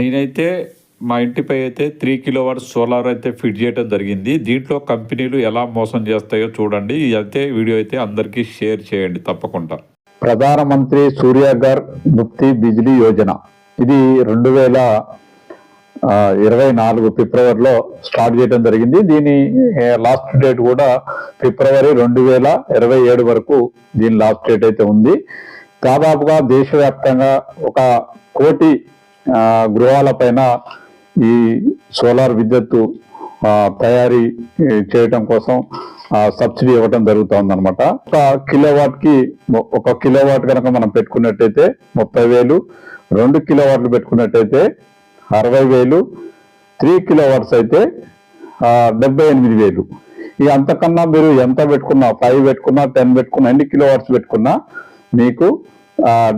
నేనైతే మా ఇంటిపై అయితే త్రీ కిలోవాట్ సోలార్ అయితే ఫిట్ చేయడం జరిగింది. దీంట్లో కంపెనీలు ఎలా మోసం చేస్తాయో చూడండి. అయితే వీడియో అయితే అందరికీ షేర్ చేయండి తప్పకుండా. ప్రధానమంత్రి సూర్యాగర్ ముక్తి బిజిలీ యోజన. ఇది రెండు వేల ఇరవై నాలుగు ఫిబ్రవరిలో స్టార్ట్ చేయడం జరిగింది. దీని లాస్ట్ డేట్ కూడా ఫిబ్రవరి రెండు వేల ఇరవై ఏడు వరకు దీని లాస్ట్ డేట్ అయితే ఉంది. దాదాపుగా దేశవ్యాప్తంగా ఒక కోటి గృహాలపైన ఈ సోలార్ విద్యుత్తు తయారీ చేయటం కోసం సబ్సిడీ ఇవ్వటం జరుగుతూ అనమాట ఒక కిలోవాట్కి ఒక కిలోవాట్ కనుక మనం పెట్టుకున్నట్టయితే ముప్పై వేలు రెండు కిలోవాట్లు పెట్టుకున్నట్టయితే అరవై వేలు త్రీ కిలోవాట్స్ అయితే డెబ్బై ఎనిమిది వేలు. ఇక అంతకన్నా మీరు ఎంత పెట్టుకున్నా ఫైవ్ పెట్టుకున్నా టెన్ పెట్టుకున్నా ఎన్ని కిలోవాట్స్ పెట్టుకున్నా మీకు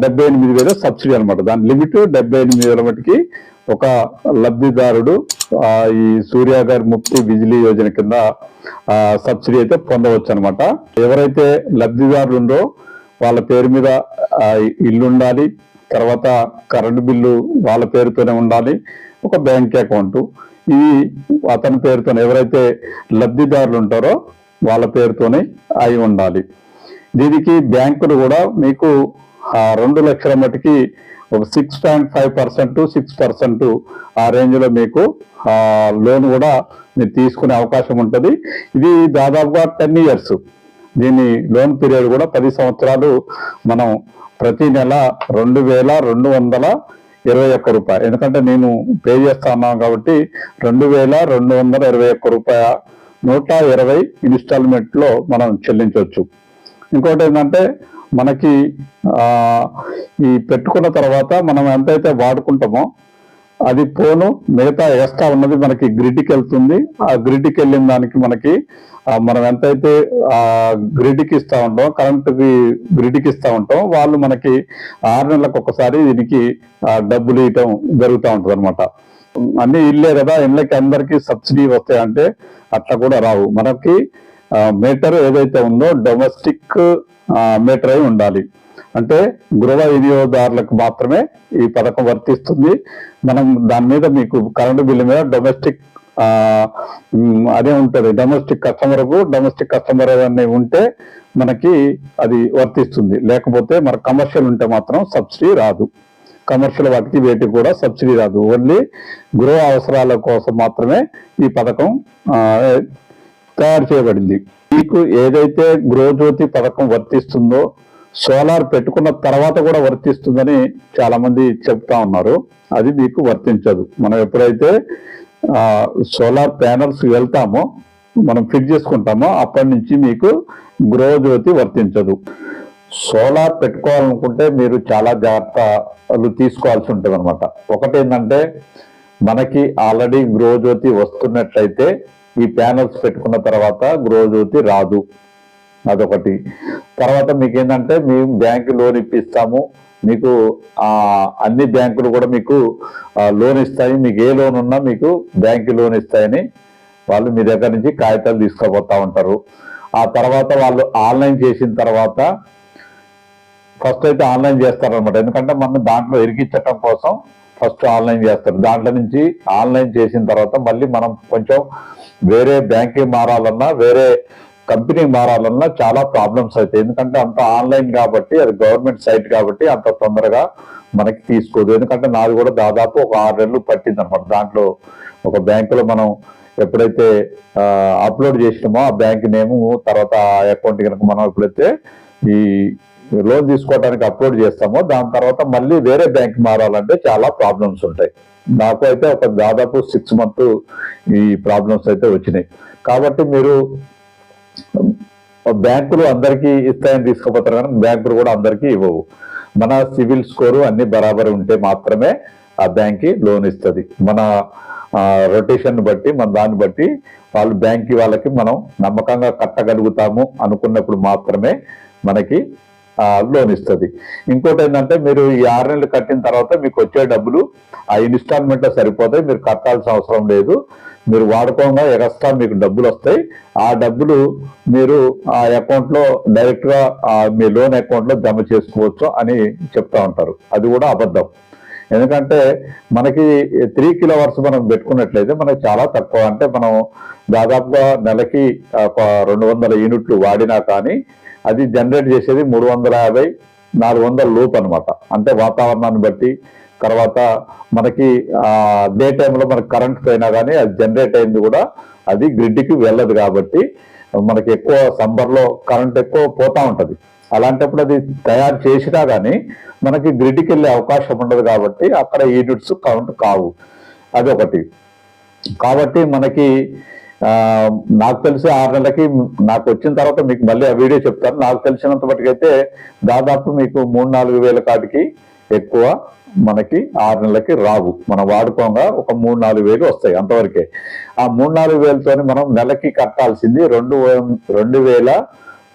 డెబ్బై ఎనిమిది వేలు సబ్సిడీ అనమాట దాని లిమిట్ డెబ్బై ఎనిమిది వేల మటుకి ఒక లబ్ధిదారుడు ఈ సూర్యాగర్ ముక్తి బిజిలీ యోజన కింద సబ్సిడీ అయితే పొందవచ్చు అనమాట ఎవరైతే లబ్ధిదారులు ఉందో వాళ్ళ పేరు మీద ఇల్లు ఉండాలి తర్వాత కరెంటు బిల్లు వాళ్ళ పేరుతోనే ఉండాలి ఒక బ్యాంక్ అకౌంట్. ఇవి అతని పేరుతోనే ఎవరైతే లబ్ధిదారులు ఉంటారో వాళ్ళ పేరుతోనే అయి ఉండాలి. దీనికి బ్యాంకులు కూడా మీకు ఆ, రెండు లక్షల మటుకి ఒక six point five percent six percent ఆ రేంజ్లో మీకు లోన్ కూడా మీరు తీసుకునే అవకాశం ఉంటుంది. ఇది దాదాపుగా టెన్ ఇయర్స్ దీని లోన్ పీరియడ్ కూడా పది సంవత్సరాలు మనం ప్రతి నెల రెండు వేల రెండు వందల ఇరవై ఒక్క రూపాయలు ఎందుకంటే నేను పే చేస్తా ఉన్నాను కాబట్టి రెండు వేల రెండు వందల ఇరవై ఒక్క రూపాయ నూట ఇరవై ఇన్స్టాల్మెంట్లో మనం చెల్లించవచ్చు. ఇంకోటి ఏంటంటే మనకి ఈ పెట్టుకున్న తర్వాత మనం ఎంతైతే వాడుకుంటామో అది పోను మిగతా ఎక్స్ట్రా ఉన్నది మనకి గ్రిడ్కి వెళ్తుంది. ఆ గ్రిడ్కి వెళ్ళిన దానికి మనకి మనం ఎంతైతే ఆ గ్రిడ్కి ఇస్తా ఉంటాం కరెంటుకి గ్రిడ్కి ఇస్తా ఉంటాం వాళ్ళు మనకి ఆరు నెలలకు ఒకసారి దీనికి డబ్బులు ఇవ్వటం జరుగుతూ ఉంటుంది అనమాట అన్ని ఇల్లే కదా ఇళ్ళకి అందరికీ సబ్సిడీ వస్తాయంటే అట్లా కూడా రావు. మనకి మీటర్ ఏదైతే ఉందో డొమెస్టిక్ మీటర్ అయి ఉండాలి. అంటే గృహ వినియోగదారులకు మాత్రమే ఈ పథకం వర్తిస్తుంది. మనం దాని మీద మీకు కరెంటు బిల్లు మీద డొమెస్టిక్ అదే ఉంటుంది. డొమెస్టిక్ కస్టమర్కు డొమెస్టిక్ కస్టమర్ అనేవి ఉంటే మనకి అది వర్తిస్తుంది. లేకపోతే మన కమర్షియల్ ఉంటే మాత్రం సబ్సిడీ రాదు. కమర్షియల్ వాటికి వేటికి కూడా సబ్సిడీ రాదు. ఓన్లీ గృహ అవసరాల కోసం మాత్రమే ఈ పథకం తయారు చేయబడింది. మీకు ఏదైతే గృహజ్యోతి పథకం వర్తిస్తుందో సోలార్ పెట్టుకున్న తర్వాత కూడా వర్తిస్తుందని చాలా మంది చెప్తా ఉన్నారు. అది మీకు వర్తించదు. మనం ఎప్పుడైతే సోలార్ ప్యానల్స్ వెళ్తామో మనం ఫిట్ చేసుకుంటామో అప్పటి నుంచి మీకు గృహజ్యోతి వర్తించదు. సోలార్ పెట్టుకోవాలనుకుంటే మీరు చాలా జాగ్రత్తలు తీసుకోవాల్సి ఉంటుంది అనమాట ఒకటి ఏంటంటే మనకి ఆల్రెడీ గృహజ్యోతి వస్తున్నట్లయితే ఈ ప్యానల్స్ పెట్టుకున్న తర్వాత గృహజ్యోతి రాదు. అదొకటి. తర్వాత మీకు ఏంటంటే మేము బ్యాంకు లోన్ ఇప్పిస్తాము. మీకు అన్ని బ్యాంకులు కూడా మీకు లోన్ ఇస్తాయి. మీకు ఏ లోన్ ఉన్నా మీకు బ్యాంకు లోన్ ఇస్తాయని వాళ్ళు మీ దగ్గర నుంచి కాగితాలు తీసుకుపోతా ఉంటారు. ఆ తర్వాత వాళ్ళు ఆన్లైన్ చేసిన తర్వాత ఫస్ట్ అయితే ఆన్లైన్ చేస్తారనమాట ఎందుకంటే మనం దాంట్లో ఇరికించటం కోసం ఫస్ట్ ఆన్లైన్ చేస్తారు. దాంట్లో నుంచి ఆన్లైన్ చేసిన తర్వాత మళ్ళీ మనం కొంచెం వేరే బ్యాంక్కి మారాలన్నా వేరే కంపెనీ మారాలన్నా చాలా ప్రాబ్లమ్స్ అవుతాయి. ఎందుకంటే అంత ఆన్లైన్ కాబట్టి అది గవర్నమెంట్ సైట్ కాబట్టి అంత తొందరగా మనకి తీసుకోదు. ఎందుకంటే నాది కూడా దాదాపు ఒక ఆరు నెలలు పట్టింది అనమాట దాంట్లో ఒక బ్యాంకులో మనం ఎప్పుడైతే అప్లోడ్ చేసినామో ఆ బ్యాంక్ నేము తర్వాత అకౌంట్ కనుక మనం ఎప్పుడైతే ఈ లోన్ తీసుకోవడానికి అప్లోడ్ చేస్తామో దాని తర్వాత మళ్ళీ వేరే బ్యాంక్ మారాలంటే చాలా ప్రాబ్లమ్స్ ఉంటాయి. నాకు అయితే ఒక దాదాపు సిక్స్ మంత్ ఈ ప్రాబ్లమ్స్ అయితే వచ్చినాయి. కాబట్టి మీరు బ్యాంకులు అందరికీ ఇస్తాయని తీసుకోపోతారు కానీ బ్యాంకులు కూడా అందరికీ ఇవ్వవు. మన సివిల్ స్కోరు అన్ని బరాబరి ఉంటే మాత్రమే ఆ బ్యాంక్కి లోన్ ఇస్తుంది. మన రొటేషన్ బట్టి మన దాన్ని బట్టి వాళ్ళు బ్యాంక్ వాళ్ళకి మనం నమ్మకంగా కట్టగలుగుతాము అనుకున్నప్పుడు మాత్రమే మనకి లోన్ ఇస్తుంది. ఇంకోటి ఏంటంటే మీరు ఈ ఆరు నెలలు కట్టిన తర్వాత మీకు వచ్చే డబ్బులు ఆ ఇన్స్టాల్మెంట్ సరిపోతాయి మీరు కట్టాల్సిన అవసరం లేదు. మీరు వాడుకోగా ఎక్స్ట్రా మీకు డబ్బులు వస్తాయి. ఆ డబ్బులు మీరు ఆ అకౌంట్లో డైరెక్ట్గా మీ లోన్ అకౌంట్లో జమ చేసుకోవచ్చు అని చెప్తా ఉంటారు. అది కూడా అబద్ధం. ఎందుకంటే మనకి త్రీ కిలో అవర్స్ మనం పెట్టుకున్నట్లయితే మనకి చాలా తక్కువ. అంటే మనం దాదాపుగా నెలకి ఒక రెండు వందల యూనిట్లు వాడినా కానీ అది జనరేట్ చేసేది మూడు వందల యాభై నాలుగు వందల లోపు అనమాట అంటే వాతావరణాన్ని బట్టి. తర్వాత మనకి డే టైంలో మనకి కరెంట్ పోయినా కానీ అది జనరేట్ అయింది కూడా అది గ్రిడ్కి వెళ్ళదు కాబట్టి మనకి ఎక్కువ సమ్మర్లో కరెంట్ ఎక్కువ పోతా ఉంటుంది. అలాంటప్పుడు అది తయారు చేసినా కానీ మనకి గ్రిడ్కి వెళ్ళే అవకాశం ఉండదు కాబట్టి అక్కడ యూనిట్స్ కౌంట్ కావు. అదొకటి. కాబట్టి మనకి నాకు తెలిసి ఆరు నెలలకి నాకు వచ్చిన తర్వాత మీకు మళ్ళీ ఆ వీడియో చెప్తాను. నాకు తెలిసినంత మటుకైతే దాదాపు మీకు మూడు నాలుగు వేల కాటికి ఎక్కువ మనకి ఆరు నెలలకి రావు. మనం వాడుకోగా ఒక మూడు నాలుగు వేలు వస్తాయి అంతవరకే. ఆ మూడు నాలుగు వేలతోని మనం నెలకి కట్టాల్సింది రెండు రెండు వేల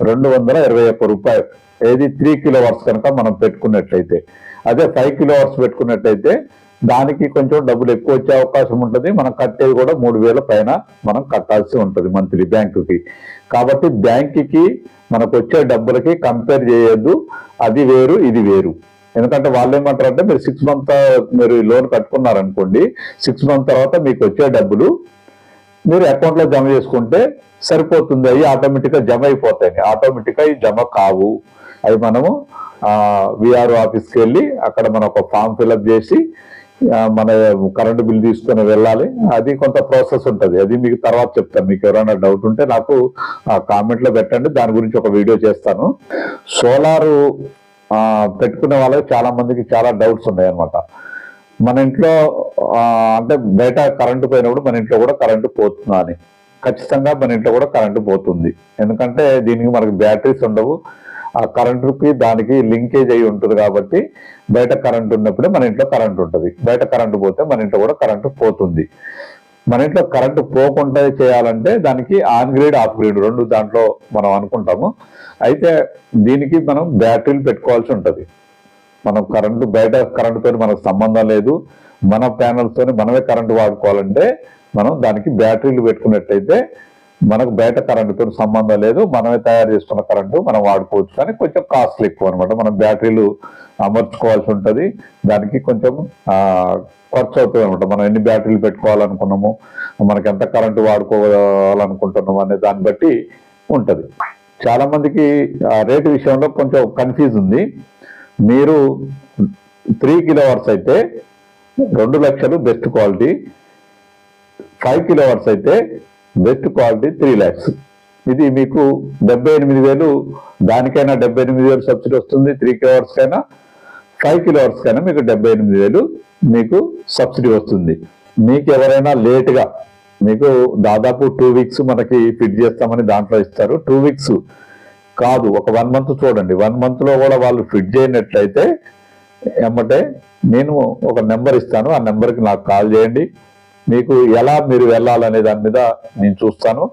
రెండు వందల ఇరవై ఒక్క రూపాయలు. ఏది త్రీ కిలో వర్స్ కనుక మనం పెట్టుకున్నట్లయితే. అదే ఫైవ్ కిలో వర్స్ పెట్టుకున్నట్లయితే దానికి కొంచెం డబ్బులు ఎక్కువ వచ్చే అవకాశం ఉంటుంది. మనం కట్టేది కూడా మూడు వేల పైన మనం కట్టాల్సి ఉంటుంది మంత్లీ బ్యాంకుకి. కాబట్టి బ్యాంకుకి మనకు వచ్చే డబ్బులకి కంపేర్ చేయొద్దు. అది వేరు ఇది వేరు. ఎందుకంటే వాళ్ళు ఏమంటారు అంటే మీరు సిక్స్ మంత్ మీరు లోన్ కట్టుకున్నారనుకోండి సిక్స్ మంత్ తర్వాత మీకు వచ్చే డబ్బులు మీరు అకౌంట్లో జమ చేసుకుంటే సరిపోతుంది. అవి ఆటోమేటిక్గా జమ అయిపోతాయి ఆటోమేటిక్గా జమ కావు. అవి మనము విఆర్ ఆఫీస్కి వెళ్ళి అక్కడ మనం ఒక ఫామ్ ఫిల్అప్ చేసి మన కరెంటు బిల్ తీసుకొని వెళ్ళాలి. అది కొంత ప్రాసెస్ ఉంటుంది. అది మీకు తర్వాత చెప్తాను. మీకు ఎవరైనా డౌట్ ఉంటే నాకు కామెంట్లో పెట్టండి. దాని గురించి ఒక వీడియో చేస్తాను. సోలారు పెట్టుకునే వాళ్ళకి చాలా మందికి చాలా డౌట్స్ ఉన్నాయి అన్నమాట మన ఇంట్లో అంటే బయట కరెంటు పోయినప్పుడు మన ఇంట్లో కూడా కరెంటు పోతుందా అని ఖచ్చితంగా మన ఇంట్లో కూడా కరెంటు పోతుంది. ఎందుకంటే దీనికి మనకి బ్యాటరీస్ ఉండవు. ఆ కరెంటుకి దానికి లింకేజ్ అయి ఉంటుంది కాబట్టి బయట కరెంట్ ఉన్నప్పుడే మన ఇంట్లో కరెంట్ ఉంటుంది. బయట కరెంటు పోతే మన ఇంట్లో కూడా కరెంటు పోతుంది. మన ఇంట్లో కరెంటు పోకుండా చేయాలంటే దానికి ఆన్ గ్రేడ్ ఆఫ్ గ్రేడ్ రెండు దాంట్లో మనం అనుకుంటాము. అయితే దీనికి మనం బ్యాటరీలు పెట్టుకోవాల్సి ఉంటుంది. మనం కరెంటు బయట కరెంటుతో మనకు సంబంధం లేదు. మన ప్యానల్స్తో తోని మనమే కరెంటు వాడుకోవాలంటే మనం దానికి బ్యాటరీలు పెట్టుకున్నట్టయితే మనకు బయట కరెంటుతో సంబంధం లేదు. మనమే తయారు చేసుకున్న కరెంటు మనం వాడుకోవచ్చు. కానీ కొంచెం కాస్ట్లీ ఎక్కువ అనమాట మనం బ్యాటరీలు అమర్చుకోవాల్సి ఉంటుంది. దానికి కొంచెం ఖర్చు అవుతుంది అనమాట మనం ఎన్ని బ్యాటరీలు పెట్టుకోవాలనుకున్నాము మనకి ఎంత కరెంటు వాడుకోవాలనుకుంటున్నాము అనే దాన్ని బట్టి ఉంటుంది. చాలామందికి రేటు విషయంలో కొంచెం కన్ఫ్యూజ్ ఉంది. మీరు త్రీ కిలో అవర్స్ అయితే రెండు లక్షలు best quality five kilo hours అయితే బెస్ట్ క్వాలిటీ త్రీ ల్యాక్స్ ఇది మీకు డెబ్బై ఎనిమిది వేలు దానికైనా డెబ్బై ఎనిమిది వేలు సబ్సిడీ వస్తుంది త్రీ కిలో అవర్స్ కైనా. ఫైవ్ కిలో అవర్స్ కైనా మీకు డెబ్బై ఎనిమిది వేలు మీకు సబ్సిడీ వస్తుంది. మీకు ఎవరైనా లేట్గా మీకు దాదాపు టూ వీక్స్ మనకి ఫిట్ చేస్తామని దాంట్లో ఇస్తారు. టూ వీక్స్ కాదు ఒక వన్ మంత్ చూడండి. వన్ మంత్లో కూడా వాళ్ళు ఫిట్ చేయనట్లయితే ఎమ్మటే నేను ఒక నెంబర్ ఇస్తాను ఆ నెంబర్కి నాకు కాల్ చేయండి. మీకు ఎలా మీరు వెళ్ళాలనే దాని మీద నేను చూస్తాను.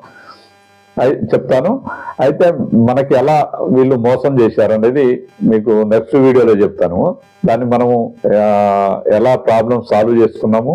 చెప్తాను. అయితే మనకి ఎలా వీళ్ళు మోసం చేశారనేది మీకు నెక్స్ట్ వీడియోలో చెప్తాను. దాన్ని మనము ఎలా ప్రాబ్లం సాల్వ్ చేసుకున్నాము